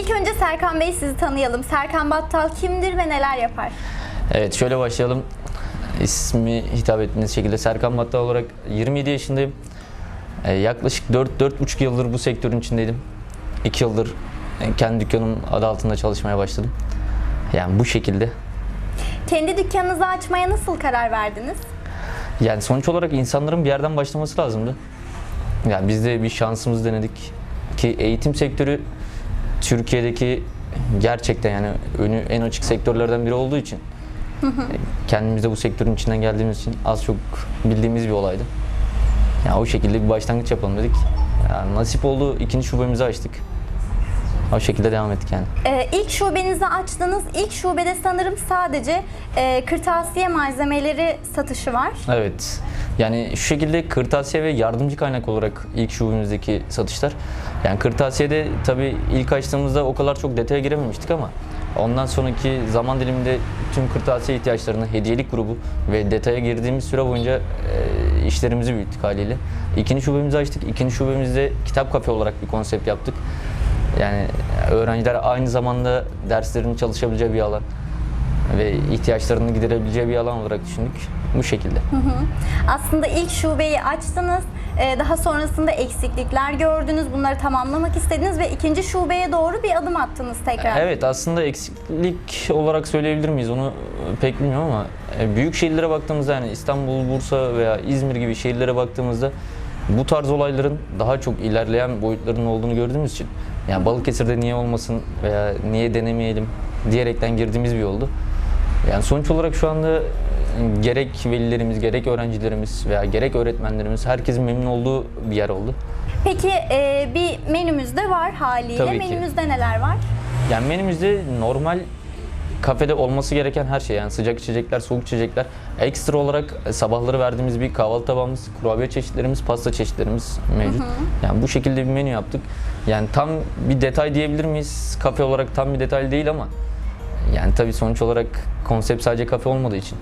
İlk önce Serkan Bey sizi tanıyalım. Serkan Battal kimdir ve neler yapar? Evet şöyle başlayalım. İsmi hitap ettiğiniz şekilde Serkan Battal olarak 27 yaşındayım. Ee, yaklaşık 4-4,5 yıldır bu sektörün içindeydim. 2 yıldır kendi dükkanım adı altında çalışmaya başladım. Yani bu şekilde. Kendi dükkanınızı açmaya nasıl karar verdiniz? Yani sonuç olarak insanların bir yerden başlaması lazımdı. Yani biz de bir şansımızı denedik ki eğitim sektörü Türkiye'deki gerçekten yani önü en açık sektörlerden biri olduğu için kendimiz de bu sektörün içinden geldiğimiz için az çok bildiğimiz bir olaydı. Yani o şekilde bir başlangıç yapalım dedik. Yani nasip oldu ikinci şubemizi açtık. O şekilde devam ettik yani. Ee, ilk şubenizi açtınız. İlk şubede sanırım sadece e, kırtasiye malzemeleri satışı var. Evet. Yani şu şekilde kırtasiye ve yardımcı kaynak olarak ilk şubemizdeki satışlar. Yani kırtasiyede tabii ilk açtığımızda o kadar çok detaya girememiştik ama ondan sonraki zaman diliminde tüm kırtasiye ihtiyaçlarını hediyelik grubu ve detaya girdiğimiz süre boyunca e, işlerimizi büyüttük haliyle. İkinci şubemizi açtık. İkinci şubemizde kitap kafe olarak bir konsept yaptık. Yani öğrenciler aynı zamanda derslerini çalışabileceği bir alan ve ihtiyaçlarını giderebileceği bir alan olarak düşündük. Bu şekilde. Aslında ilk şubeyi açtınız. Ee, daha sonrasında eksiklikler gördünüz. Bunları tamamlamak istediniz ve ikinci şubeye doğru bir adım attınız tekrar. Evet aslında eksiklik olarak söyleyebilir miyiz onu pek bilmiyorum ama e, büyük şehirlere baktığımızda yani İstanbul, Bursa veya İzmir gibi şehirlere baktığımızda bu tarz olayların daha çok ilerleyen boyutlarının olduğunu gördüğümüz için yani Balıkesir'de niye olmasın veya niye denemeyelim diyerekten girdiğimiz bir yoldu. Yani sonuç olarak şu anda e, gerek velilerimiz, gerek öğrencilerimiz veya gerek öğretmenlerimiz herkesin memnun olduğu bir yer oldu. Peki e, bir menümüz de var haliyle. Tabii ki. Menümüzde neler var? Yani menümüzde normal kafede olması gereken her şey yani sıcak içecekler, soğuk içecekler. Ekstra olarak e, sabahları verdiğimiz bir kahvaltı tabağımız, kurabiye çeşitlerimiz, pasta çeşitlerimiz mevcut. Yani bu şekilde bir menü yaptık. Yani tam bir detay diyebilir miyiz? Kafe olarak tam bir detay değil ama yani tabii sonuç olarak konsept sadece kafe olmadığı için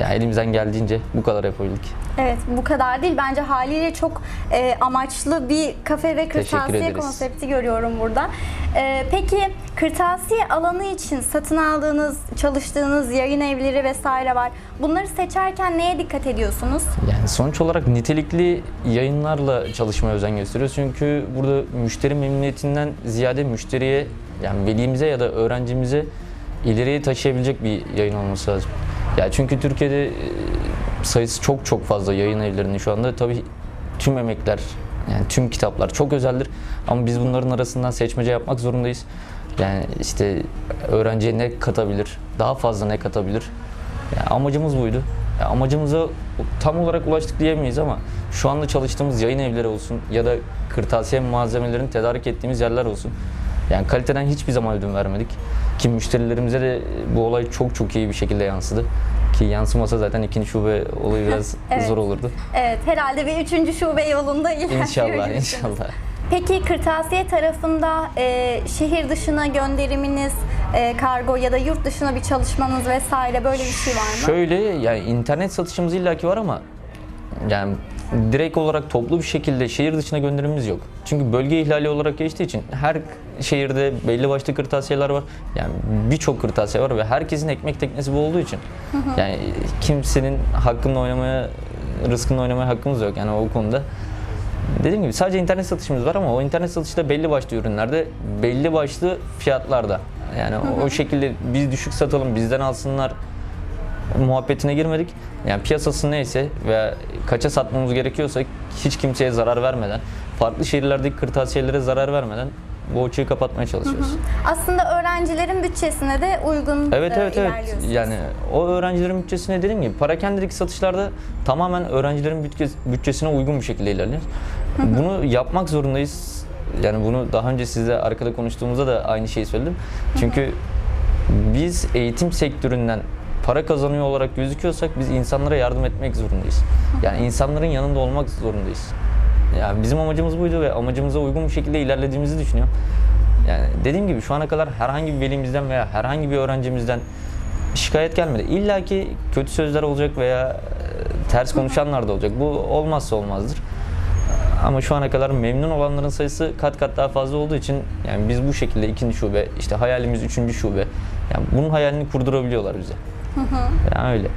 yani elimizden geldiğince bu kadar yapabildik. Evet bu kadar değil. Bence haliyle çok e, amaçlı bir kafe ve kırtasiye konsepti görüyorum burada. E, peki kırtasiye alanı için satın aldığınız, çalıştığınız yayın evleri vesaire var. Bunları seçerken neye dikkat ediyorsunuz? Yani sonuç olarak nitelikli yayınlarla çalışmaya özen gösteriyoruz. Çünkü burada müşteri memnuniyetinden ziyade müşteriye yani velimize ya da öğrencimize ileriye taşıyabilecek bir yayın olması lazım. Ya çünkü Türkiye'de e, sayısı çok çok fazla yayın evlerinin şu anda tabii tüm emekler yani tüm kitaplar çok özeldir ama biz bunların arasından seçmece yapmak zorundayız. Yani işte öğrenciye ne katabilir, daha fazla ne katabilir. Yani amacımız buydu. Ya amacımıza tam olarak ulaştık diyemeyiz ama şu anda çalıştığımız yayın evleri olsun ya da kırtasiye malzemelerini tedarik ettiğimiz yerler olsun. Yani kaliteden hiçbir zaman ödün vermedik. Ki müşterilerimize de bu olay çok çok iyi bir şekilde yansıdı. Ki yansımasa zaten ikinci şube olayı biraz Evet. zor olurdu. Evet herhalde bir üçüncü şube yolunda ilerliyor. İnşallah inşallah. Peki kırtasiye tarafında e, şehir dışına gönderiminiz, e, kargo ya da yurt dışına bir çalışmanız vesaire böyle bir şey var mı? Şöyle yani internet satışımız illaki var ama yani direkt olarak toplu bir şekilde şehir dışına gönderimimiz yok. Çünkü bölge ihlali olarak geçtiği için her şehirde belli başlı kırtasiyeler var. Yani birçok kırtasiye var ve herkesin ekmek teknesi bu olduğu için yani kimsenin hakkında oynamaya, rızkını oynamaya hakkımız yok yani o konuda. Dediğim gibi sadece internet satışımız var ama o internet satışı da belli başlı ürünlerde, belli başlı fiyatlarda. Yani o- o şekilde biz düşük satalım, bizden alsınlar muhabbetine girmedik. Yani piyasası neyse veya kaça satmamız gerekiyorsa hiç kimseye zarar vermeden, farklı şehirlerdeki kırtasiyelere zarar vermeden bu açığı kapatmaya çalışıyoruz. Aslında öğrencilerin bütçesine de uygun Evet evet evet. Yani o öğrencilerin bütçesine dediğim gibi parakendedeki satışlarda tamamen öğrencilerin bütçe- bütçesine uygun bir şekilde ilerliyor. Bunu yapmak zorundayız. Yani bunu daha önce sizle arkada konuştuğumuzda da aynı şeyi söyledim. Çünkü biz eğitim sektöründen para kazanıyor olarak gözüküyorsak biz insanlara yardım etmek zorundayız. Yani insanların yanında olmak zorundayız. Yani bizim amacımız buydu ve amacımıza uygun bir şekilde ilerlediğimizi düşünüyorum. Yani dediğim gibi şu ana kadar herhangi bir velimizden veya herhangi bir öğrencimizden şikayet gelmedi. İlla ki kötü sözler olacak veya e, ters konuşanlar da olacak. Bu olmazsa olmazdır. Ama şu ana kadar memnun olanların sayısı kat kat daha fazla olduğu için yani biz bu şekilde ikinci şube, işte hayalimiz üçüncü şube. Yani bunun hayalini kurdurabiliyorlar bize. Yani öyle.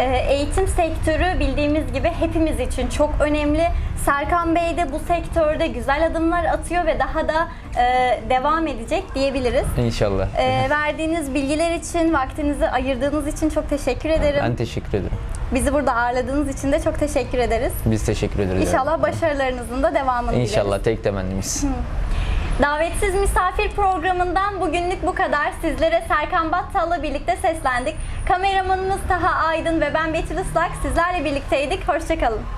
Ee, Eğitim sektörü bildiğimiz gibi hepimiz için çok önemli. Serkan Bey de bu sektörde güzel adımlar atıyor ve daha da e, devam edecek diyebiliriz. İnşallah. Ee, verdiğiniz bilgiler için, vaktinizi ayırdığınız için çok teşekkür ederim. Ben teşekkür ederim. Bizi burada ağırladığınız için de çok teşekkür ederiz. Biz teşekkür ederiz. İnşallah başarılarınızın da devamını dileriz. İnşallah tek temennimiz. Davetsiz misafir programından bugünlük bu kadar. Sizlere Serkan Battal'la birlikte seslendik. Kameramanımız Taha Aydın ve ben Betül Islak sizlerle birlikteydik. Hoşçakalın.